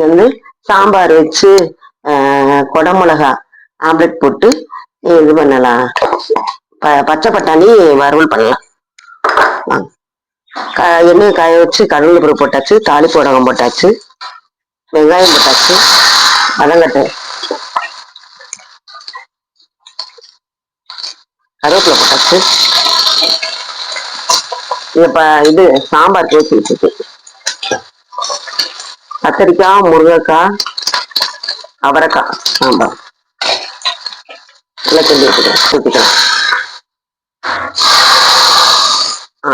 இன்னைக்கு வந்து சாம்பார் வச்சு ஆஹ், குடமிளகா ஆம்லெட் போட்டு இது பண்ணலாம். ப- பச்சை பட்டாணி வறுவல் பண்ணலாம். வாங்க. க- எண்ணெயை காய வச்சு கடலை போட்டாச்சு தாலி புடகம் போட்டாச்சு வெங்காயம் போட்டாச்சு வதங்கட்டு கருவேப்பிலை போட்டாச்சு. இப்ப இது சாம்பார் பேசிட்டு இருக்கு. கத்திரிக்காய் முருங்கைக்காய் அவரைக்காய் ஆமாம் நல்லா கொஞ்சம் வச்சுக்கலாம் ஊற்றிக்கலாம் ஆ.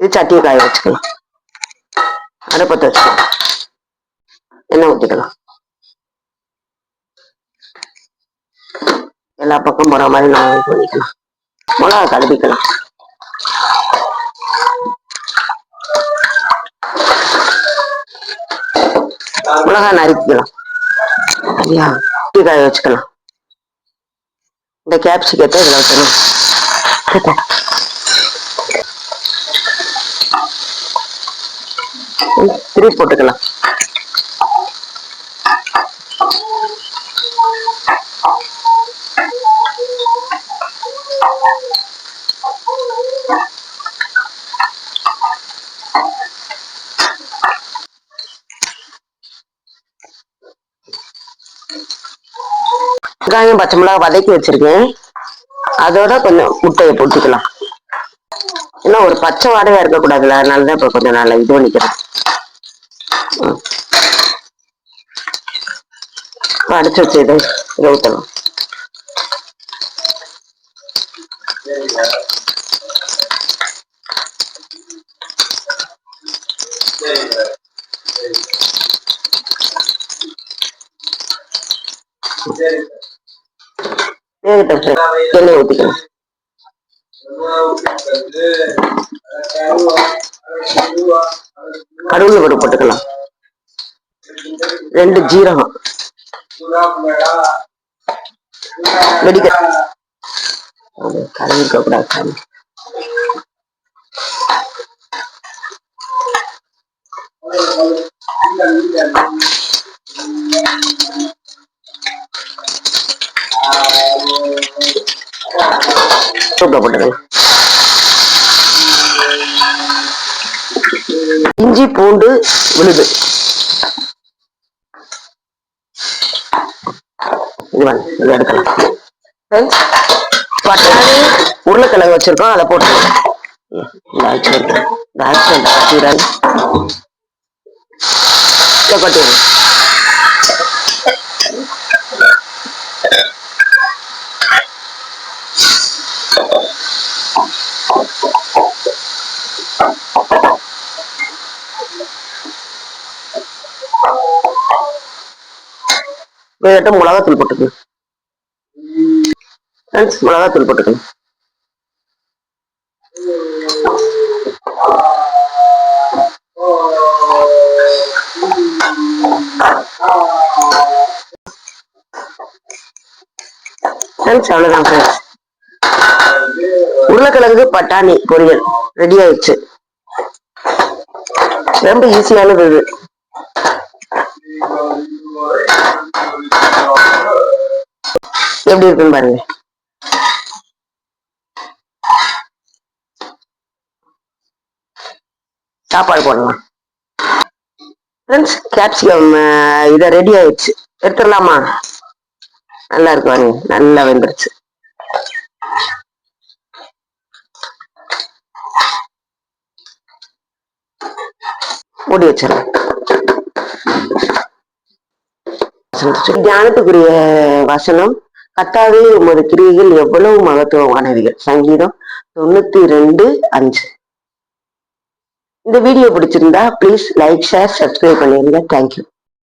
இது சட்டியை காய வச்சுக்கலாம். அடுப்பத்தை வச்சுக்கலாம் எண்ணெய் ஊற்றிக்கலாம் எல்லா பக்கம் போகிற மாதிரி நம்ம பண்ணிக்கலாம். மிளகா கழுவிக்கலாம் மிளகா நறுக்கிக்கலாம். சரியா? டீ காய வச்சுக்கலாம். இந்த கேப்சிகத்தை இதில் வைக்கணும். திருப்பி போட்டுக்கலாம். வெங்காயம் பச்சை மிளகா வதக்கி வச்சிருக்கேன். அதோட கொஞ்சம் முட்டையை போட்டுக்கலாம் ஏன்னா ஒரு பச்சை வாடகையா இருக்கக்கூடாதுல்ல அதனால தான் இப்போ கொஞ்சம் நல்லா இது பண்ணிக்கிறேன். அடிச்சு வச்சு இதை இதை ஊற்றலாம் வேகட்டும் எண்ணெய் ஊற்றிக்கணும் கடவுள் கூட போட்டுக்கலாம். ரெண்டு ஜீரகம். வெடிக்க அது கலந்து இருக்க கூடாது. சூப்பரா போட்டுக்கலாம் இஞ்சி பூண்டு விழுது. இது எடுக்கலாம். பட்டாணி உருளைக்கிழங்கு வச்சிருக்கோம் அதை போட்டு. இந்த அரிசி வேறு இந்த அரிசி அந்த மிளகா இதை கொட்டிடுங்க மிளகாத்தூள் போட்டுக்கணும் ஃப்ரெண்ட்ஸ் மிளகாத்தூள் போட்டுக்கணும் ஃப்ரெண்ட்ஸ் அவ்வளோதான் ஃப்ரெண்ட்ஸ் உருளைக்கிழங்கு பட்டாணி பொரியல் ரெடி ஆயிடுச்சு. ரொம்ப ஈஸியானது இது. எப்படி இருக்குன்னு பாருங்க. சாப்பாடு போடலாம். ஃப்ரெண்ட்ஸ் கேப்சிகம் இதை ரெடி ஆயிடுச்சு. எடுத்துடலாமா? நல்லா இருக்கு பாருங்க. நல்லா வெந்துருச்சு. மூடி வச்சிடலாம் தியானத்துக்குரிய வசனம் கத்தாவே உமது கிரியைகள் எவ்வளவு மகத்துவமானவைகள் சங்கீதம் தொண்ணூத்தி ரெண்டு அஞ்சு. இந்த வீடியோ பிடிச்சிருந்தா ப்ளீஸ் லைக் ஷேர் சப்ஸ்கிரைப் பண்ணிருங்க. Thank you